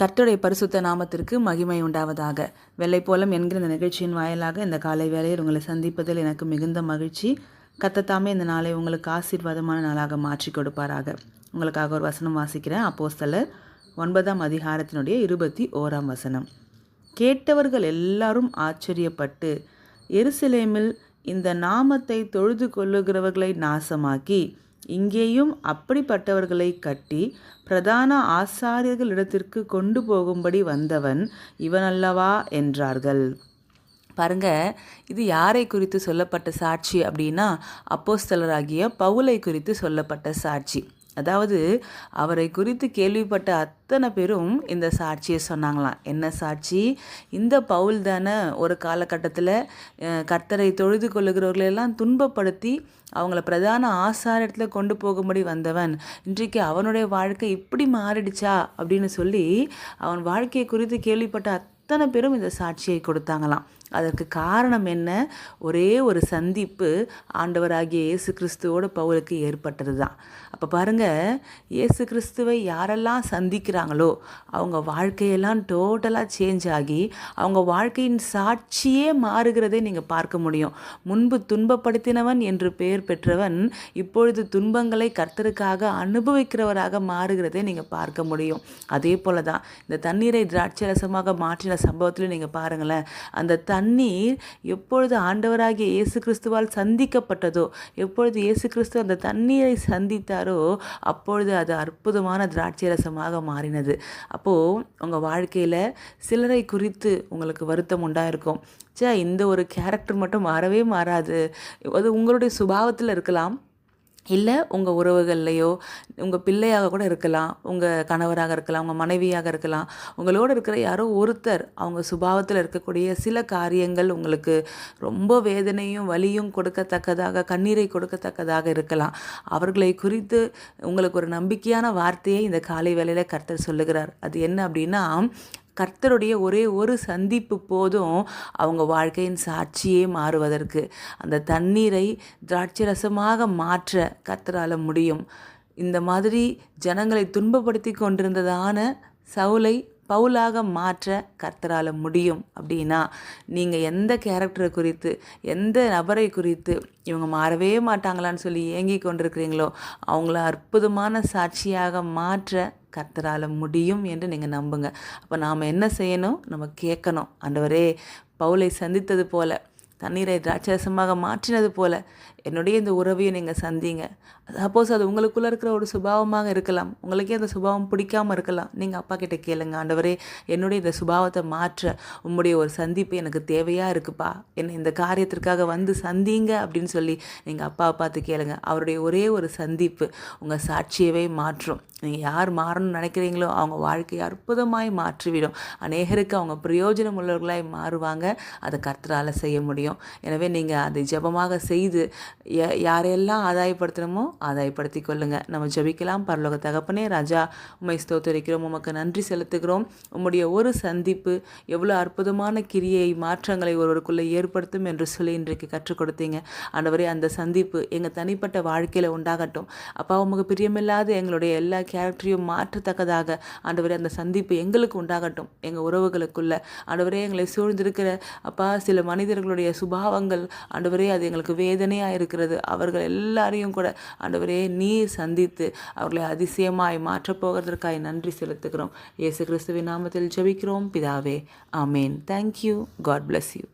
கர்த்தருடைய பரிசுத்த நாமத்திற்கு மகிமை உண்டாவதாக. வெள்ளைப்போலம் என்கிற இந்த நிகழ்ச்சியின் வாயிலாக இந்த காலை வேளையில் உங்களை சந்திப்பதில் எனக்கு மிகுந்த மகிழ்ச்சி. கத்தத்தாமே இந்த நாளை உங்களுக்கு ஆசீர்வாதமான நாளாக மாற்றி கொடுப்பாராக. உங்களுக்காக ஒரு வசனம் வாசிக்கிறேன். அப்போ சிலர் ஒன்பதாம் அதிகாரத்தினுடைய இருபத்தி ஓராம் வசனம். கேட்டவர்கள் எல்லாரும் ஆச்சரியப்பட்டு எருசலேமில் இந்த நாமத்தை தொழுது கொள்ளுகிறவர்களை நாசமாக்கி இங்கேயும் அப்படிப்பட்டவர்களை கட்டி பிரதான ஆசாரியர்களிடத்திற்கு கொண்டு போகும்படி வந்தவன் இவனல்லவா என்றார்கள். பாருங்க இது யாரை குறித்து சொல்லப்பட்ட சாட்சி அப்படின்னா அப்போஸ்தலராகிய பவுலை குறித்து சொல்லப்பட்ட சாட்சி. அதாவது அவரை குறித்து கேள்விப்பட்ட அத்தனை பேரும் இந்த சாட்சியை சொன்னாங்களாம். என்ன சாட்சி? இந்த பவுல் தானே ஒரு காலகட்டத்தில் கர்த்தரை தொழுது கொள்ளுகிறவர்களெல்லாம் துன்பப்படுத்தி அவங்கள பிரதான ஆசாரத்தில் கொண்டு போகும்படி வந்தவன். இன்றைக்கு அவனுடைய வாழ்க்கை இப்படி மாறிடுச்சா? அப்படின்னு சொல்லி அவன் வாழ்க்கையை குறித்து கேள்விப்பட்ட அத்தனை பேரும் இந்த சாட்சியை கொடுத்தாங்களாம். அதற்கு காரணம் என்ன? ஒரே ஒரு சந்திப்பு ஆண்டவராகிய இயேசு கிறிஸ்துவோட பவுலுக்கு ஏற்பட்டது தான் அப்போ பாருங்கள் இயேசு கிறிஸ்துவை யாரெல்லாம் சந்திக்கிறாங்களோ அவங்க வாழ்க்கையெல்லாம் டோட்டலாக சேஞ்ச் ஆகி அவங்க வாழ்க்கையின் சாட்சியே மாறுகிறதை நீங்கள் பார்க்க முடியும். முன்பு துன்பப்படுத்தினவன் என்று பெயர் பெற்றவன் இப்பொழுது துன்பங்களை கர்த்தருக்காக அனுபவிக்கிறவராக மாறுகிறதை நீங்கள் பார்க்க முடியும். அதே போல தான் இந்த தண்ணீரை திராட்சரசமாக மாற்றின சம்பவத்திலும் நீங்கள் பாருங்களேன். அந்த தண்ணீர் எப்பொழுது ஆண்டவராகிய இயேசு கிறிஸ்துவால் சந்திக்கப்பட்டதோ எப்பொழுது இயேசு கிறிஸ்து அந்த தண்ணீரை சந்தித்தாரோ அப்பொழுது அது அற்புதமான திராட்சை ரசமாக மாறினது. அப்போது உங்கள் வாழ்க்கையில் சிலரை குறித்து உங்களுக்கு வருத்தம் உண்டாயிருக்கும். சே இந்த ஒரு கேரக்டர் மட்டும் மாறவே மாறாது. அது உங்களுடைய சுபாவத்தில் இருக்கலாம். இல்லை உங்கள் உறவுகள்லையோ உங்கள் பிள்ளையாக கூட இருக்கலாம் உங்கள் கணவராக இருக்கலாம் உங்கள் மனைவியாக இருக்கலாம். உங்களோட இருக்கிற யாரோ ஒருத்தர் அவங்க சுபாவத்தில் இருக்கக்கூடிய சில காரியங்கள் உங்களுக்கு ரொம்ப வேதனையும் வலியும் கொடுக்கத்தக்கதாக கண்ணீரை கொடுக்கத்தக்கதாக இருக்கலாம். அவர்களை குறித்து உங்களுக்கு ஒரு நம்பிக்கையான வார்த்தையை இந்த காலை வேலையில் கர்த்தர் சொல்லுகிறார். அது என்ன அப்படின்னா கர்த்தருடைய ஒரே ஒரு சந்திப்பு போதும் அவங்க வாழ்க்கையின் சாட்சியே மாறுவதற்கு. அந்த தண்ணீரை திராட்சை ரசமாக மாற்ற கர்த்தரால் முடியும். இந்த மாதிரி ஜனங்களை துன்பப்படுத்தி கொண்டிருந்ததான சவுலை பவுலாக மாற்ற கர்த்தரால் முடியும் அப்படின்னா நீங்கள் எந்த கேரக்டரை குறித்து எந்த நபரை குறித்து இவங்க மாறவே மாட்டாங்களான்னு சொல்லி ஏங்கி கொண்டிருக்கிறீங்களோ அவங்கள அற்புதமான சாட்சியாக மாற்ற கர்த்தரால் முடியும் என்று நீங்கள் நம்புங்க. அப்போ நாம் என்ன செய்யணும்? நம்ம கேட்கணும். ஆண்டவரே பவுலை சந்தித்தது போல தண்ணீரை திராட்சரசமாக மாற்றினது போல என்னுடைய இந்த உறவையும் நீங்கள் சந்திங்க. சப்போஸ் அது உங்களுக்குள்ளே இருக்கிற ஒரு சுபாவமாக இருக்கலாம். உங்களுக்கே அந்த சுபாவம் பிடிக்காம இருக்கலாம். நீங்கள் அப்பா கிட்டே கேளுங்க ஆண்டவரே என்னுடைய இந்த சுபாவத்தை மாற்ற உங்களுடைய ஒரு சந்திப்பு எனக்கு தேவையாக இருக்குப்பா. என்னை இந்த காரியத்திற்காக வந்து சந்திங்க அப்படின்னு சொல்லி நீங்கள் அப்பாவை பார்த்து கேளுங்க. அவருடைய ஒரே ஒரு சந்திப்பு உங்கள் சாட்சியவே மாற்றும். நீங்கள் யார் மாறணும்னு நினைக்கிறீங்களோ அவங்க வாழ்க்கையை அற்புதமாய் மாற்றிவிடும். அநேகருக்கு அவங்க பிரயோஜனம் உள்ளவர்களாய் மாறுவாங்க. அதை கர்த்தரால் செய்ய முடியும். எனவே நீங்கள் அதை ஜெபமாக செய்து யாரையெல்லாம் ஆதாயப்படுத்தணுமோ ஆதாயப்படுத்தி கொள்ளுங்கள் நம்ம ஜெபிக்கலாம். பரலோக தகப்பனே ராஜா உம்மை ஸ்தோத்தரிக்கிறோம். உமக்கு நன்றி செலுத்துகிறோம். உம்முடைய ஒரு சந்திப்பு எவ்வளோ அற்புதமான கிரியை மாற்றங்களை ஒருவருக்குள்ளே ஏற்படுத்தும் என்று சொல்லி இன்றைக்கு கற்றுக் கொடுத்தீங்க. ஆண்டவரே அந்த சந்திப்பு எங்கள் தனிப்பட்ட வாழ்க்கையில் உண்டாகட்டும். அப்பா உமக்கு பிரியமில்லாத எங்களுடைய எல்லா கேரக்டரையும் மாற்றத்தக்கதாக ஆண்டவரே அந்த சந்திப்பு எங்களுக்கு உண்டாகட்டும். எங்கள் உறவுகளுக்குள்ள ஆண்டவரே எங்களை சூழ்ந்திருக்கிற அப்பா சில மனிதர்களுடைய சுபாவங்கள் ஆண்டவரே அது எங்களுக்கு வேதனையாக இருக்கிறது. அவர்கள் எல்லாரையும் கூட ஆண்டவரே நீர் சந்தித்து அவர்களை அதிசயமாய் மாற்றப் போகிறதற்காய் நன்றி செலுத்துகிறோம். இயேசு கிறிஸ்துவின் நாமத்தில் ஜெபிக்கிறோம். பிதாவே ஆமேன். Thank you God bless you